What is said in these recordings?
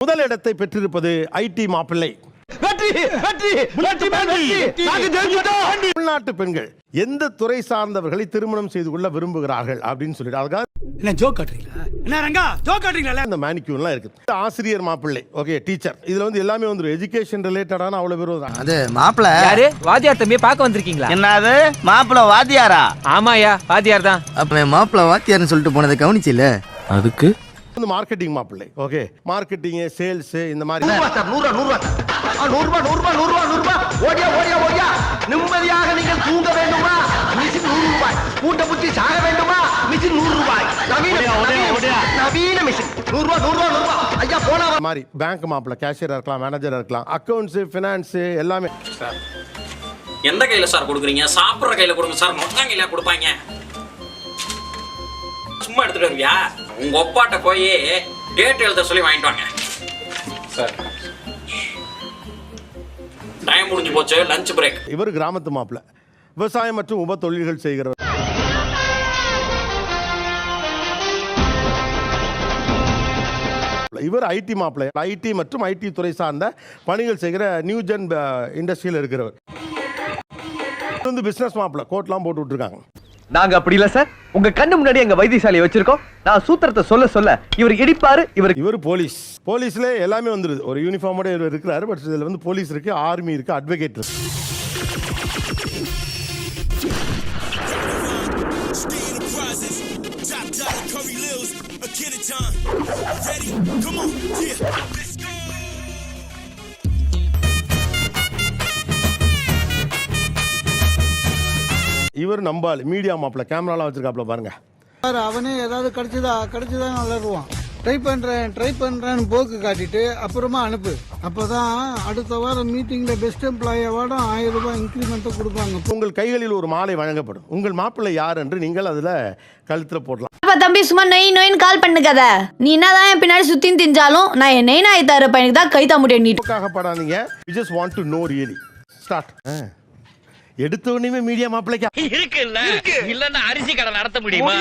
முதல் இடத்தை பெற்றிருப்பது ஐடி மாப்பிள்ளை. தமிழ்நாட்டு பெண்கள் எந்த துறை சார்ந்தவர்களை திருமணம் செய்து கொள்ள விரும்புகிறார்கள் அப்படின்னு சொல்லிட்டு அதுக்காக என்ன ஜோக் காட்டுறீங்களா? என்ன ரங்கா ஜோக் காட்டுறீங்களா? இந்த மேனிக்யூர்லாம் இருக்குது ஆசிரியர் மாப்பிள்ளை ஓகே டீச்சர் இதுல வந்து எல்லாமே வந்துடும் எஜுகேஷன் ரிலேட்டடான அவ்வளவு பேர் தான் அது மாப்பிள யாரு? வாத்தியார் தம்பியை பார்க்க வந்திருக்கீங்களா? என்னது? மாப்பிள்ள வாத்தியாரா? ஆமாயா வாத்தியார் தான். அப்ப மாப்பிள வாத்தியார்னு சொல்லிட்டு போனதை கவனிச்சில அதுக்கு வந்து மார்க்கெட்டிங் மாப்பிள்ளை ஓகே மார்க்கெட்டிங் சேல்ஸ் இந்த மாதிரி. நூறுபா ஆ, நூறுபா நூறுபா நூறுபா நூறுபா ஓடியா ஓடியா ஓடியா. நிம்மதியாக நீங்கள் தூங்க வேண்டுமா? மிஷின் நூறு ரூபாய். கூட்ட புத்தி சாக வேண்டுமா? மிஷின் நூறு ரூபாய். நவீன நவீன- நவீன மிஷின். நூறுபா நூறுபா நூறுபா ஐயா போனா இந்த மாதிரி பேங்க் மாப்பிள்ளை கேஷியரா இருக்கலாம் மேனேஜரா இருக்கலாம். அக்கௌண்ட்ஸ் ஃபினான்ஸ் எல்லாமே. எந்த கையில சார் கொடுக்குறீங்க? சாப்பிடுற கையில கொடுங்க சார். மொத்தம் கையில கொடுப்பாங்க. சும்மா எடுத்துட்டு வருவியா? உங்க ஒப்பாட்ட போய் டேட் எழுத சொல்லி வாங்கிட்டு வாங்க. சார். டைம் முடிஞ்சு போச்சு லஞ்ச் பிரேக் இவர் கிராமத்து மாப்பிள்ளை விவசாயம் மற்றும் உப தொழில்கள் செய்கிறவர். இவர் ஐடி மாப்பிள்ளை ஐடி மற்றும் ஐடி துறை சார்ந்த பணிகள் செய்கிற நியூ ஜென் இண்டஸ்ட்ரியில் இருக்கிறவர். இவர் வந்து பிசினஸ் மாப்பிள்ளை கோட்லாம் போட்டு விட்டுருக்காங்க. நாங்க அப்படி இல்ல சார். உங்க கண்ணு முன்னாடி எங்க வைத்தியசாலையை வச்சிருக்கோம். நான் சூத்திரத்தை சொல்ல சொல்ல. இவர் இடிப்பாரு இவர் இவர் போலீஸ். போலீஸ்ல எல்லாமே வந்துருது. ஒரு யூனிஃபார்மோட இவர் இருக்கிறாரு பட் இதில் வந்து போலீஸ் இருக்கு ஆர்மி இருக்கு அட்வொகேட் இருக்கு. இவர் நம்பால் மீடியா மாப்பிள்ள கேமராலாம் வச்சிருக்காப்ல பாருங்க. பாரு, அவனே ஏதாவது கிடைச்சதா கிடைச்சதா வளருவான் ட்ரை பண்றேன் ட்ரை பண்றேன்னு போக்கு காட்டிட்டு அப்புறமா அனுப்பு. அப்பதான் அடுத்த வாரம் மீட்டிங்ல பெஸ்ட் எம்ப்ளாயி அவார்டும் ஆயிரம் ரூபாய் இன்க்ரிமெண்ட்டும் கொடுப்பாங்க. உங்கள் கைகளில் ஒரு மாலை வழங்கப்படும். உங்கள் மாப்பிள்ளை யார் என்று நீங்கள் அதில் கழுத்தில் போடலாம். அப்ப தம்பி சும்மா நொய் நொயின்னு கால் பண்ணுக்கத நீ என்னதான் என் பின்னாடி சுத்தின்னு திஞ்சாலும் நான் என் நெய் நாய் தர பையனுக்கு தான் கை தான் முடியும் நீட்டு. போக்காக படாதீங்க. You just want to know really start எடுத்த உடனே மீடியா மாப்பிள்ளைக்கா. இருக்குல்ல இல்லன்னா அரிசி கடை நடத்த முடியுமா?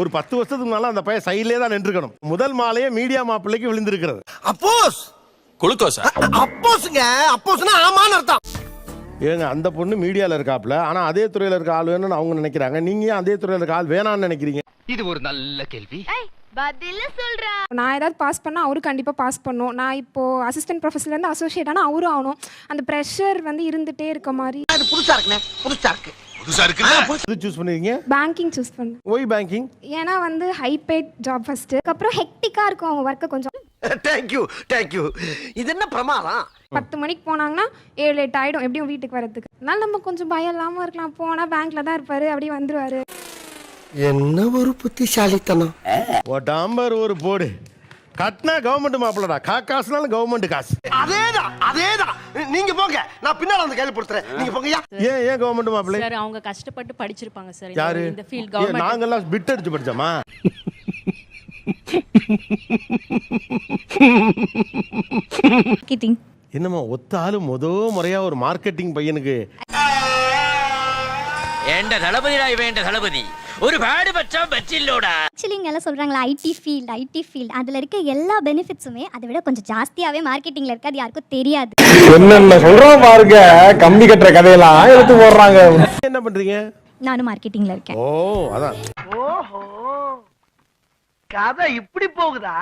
ஒரு பத்து வருஷத்துக்கு முன்னால அந்த பையன் சைட்லேயே தான் நின்றுக்கணும் முதல் மாலையே மீடியா மாப்பிள்ளைக்கு விழுந்திருக்கிறது. அப்போஸ். குளுக்கோஸா? அப்போஸ்ங்க. அப்போஸ்னா ஆமான்னு அர்த்தம். ஏங்க அந்த பொண்ணு மீடியாவில் இருக்காப்புல ஆனால் அதே துறையில் இருக்க ஆள் வேணும்னு அவங்க நினைக்கிறாங்க. நீங்க அதே துறையில் இருக்க ஆள் வேணாம்னு நினைக்கிறீங்க? இது ஒரு நல்ல கேள்வி. நான் ஏதாவது பாஸ் பண்ணால் அவரும் கண்டிப்பாக பாஸ் பண்ணும். நான் இப்போ அசிஸ்டன்ட் ப்ரொஃபஸர்லேருந்து அசோசியேட் ஆனால் அவரும் ஆகணும். அந்த ப்ரெஷர் வந்து இருந்துகிட்டே இருக்க மாதிரி. இது புதுசா இருக்குண்ணே புதுசா இருக்கு. புதுசா சூஸ் பண்ணிருக்கீங்க? பேங்கிங் சூஸ் பண்ணேன். ஒய் பேங்கிங் ஏன்னா வந்து ஹை ஜாப் ஃபஸ்ட்டு அதுக்கப்புறம் ஹெக்டிக்காக இருக்கும் அவங்க ஒர்க்கை கொஞ்சம். தேங்க்யூ தேங்க்யூ இது என்ன பிரமாதம்? பத்து மணிக்கு போனாங்கன்னா ஏழு எட்டு ஆகிடும் எப்படியும் வீட்டுக்கு வரதுக்கு அதனால நம்ம கொஞ்சம் பயம் இல்லாமல் இருக்கலாம். போனால் பேங்க்கில் தான் இருப்பார் அப்படியே வந்துருவாரு. என்ன ஒரு புத்திசாலித்தனம்? ஒட்டாம்பர் ஒரு போடு. கட்டினா கவர்மெண்ட் மாப்பிள்ளடா. கா காசுனாலும் கவர்மெண்ட் காசு. அதேதான் அதேதான். நீங்க போங்க. நான் பின்னால வந்து கேள்விப்படுத்துறேன் நீங்க போங்கய்யா. ஏன் ஏன் கவர்மெண்ட் மாப்பிள்ளை? சார் அவங்க கஷ்டப்பட்டு படிச்சிருப்பாங்க சார். யாரு? இந்த ஃபீல்ட் ஏன் நாங்கெல்லாம் பிட் அடிச்சு படிச்சோமா? கவர்மெண்ட் என்னம்மா ஒத்த ஆளு முத முறையா ஒரு மார்க்கெட்டிங் பையனுக்கு. ஏண்ட தளபதிடா இவேண்ட தளபதி? ஒரு பாடு பச்சா பச்சில்லோடா ஆக்சுவலி இங்கே எல்லாம் சொல்கிறாங்களா ஐடி ஃபீல்ட் ஐடி ஃபீல்ட் அதில் இருக்க எல்லா பெனிஃபிட்ஸுமே அதை விட கொஞ்சம் ஜாஸ்தியாகவே மார்க்கெட்டிங்கில் இருக்கு அது யாருக்கும் தெரியாது. என்னென்ன சொல்றோம் பாருங்க கம்பி கட்டுற கதையெல்லாம் எடுத்து போடுறாங்க. என்ன பண்றீங்க? நானும் மார்க்கெட்டிங்கில் இருக்கேன். ஓ அதான். ஓஹோ கதை இப்படி போகுதா?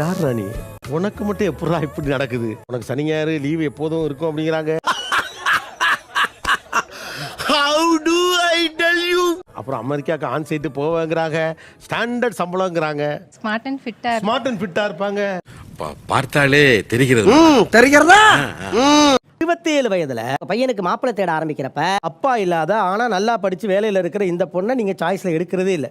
யார் ராணி உனக்கு மட்டும் எப்படா இப்படி நடக்குது? உனக்கு சனி ஞாயிறு லீவு எப்போதும் இருக்கும் அப்படிங்கிறாங்க. அமெரிக்காவுக்கு ஆன் சைட்டு போவாங்கிறாங்க. ஸ்டாண்டர்ட் சம்பளங்கிறாங்க. ஸ்மார்ட் அண்ட் ஃபிட்டா ஸ்மார்ட் அண்ட் ஃபிட்டா இருப்பாங்க. பார்த்தாலே தெரிகிறது. தெரிகிறதா? இருபத்தி ஏழு வயதுல பையனுக்கு மாப்பிள்ளை தேட ஆரம்பிக்கிறப்ப அப்பா இல்லாத ஆனா நல்லா படிச்சு வேலையில இருக்கிற இந்த பொண்ணை நீங்க சாய்ஸ்ல எடுக்கிறதே இல்ல.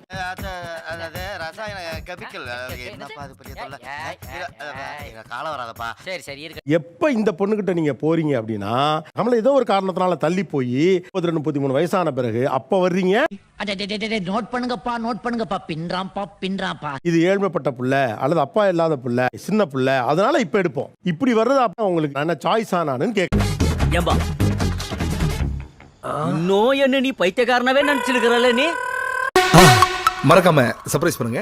எப்ப இந்த பொண்ணுகிட்ட நீங்க போறீங்க அப்படின்னா நம்மள ஏதோ ஒரு காரணத்தினால தள்ளி போய் முப்பத்தி ரெண்டு முப்பத்தி மூணு வயசான பிறகு அப்ப வர்றீங்க? நோட் பண்ணுங்கப்பா நோட் பண்ணுங்கப்பா. பின்றாம்பா பின்றாம்பா இது ஏழ்மைப்பட்ட புள்ள அல்லது அப்பா இல்லாத புள்ள சின்ன புள்ள அதனால இப்ப எடுப்போம். இப்படி வர்றது அப்ப உங்களுக்கு என்ன சாய்ஸ் ஆனான்னு கேட்க ஏம்பா. இன்னும் என்ன நீ பைத்தியக்காரனவே நினைச்சிருக்கிறல்ல நீ? மறக்காம சர்ப்ரைஸ் பண்ணுங்க.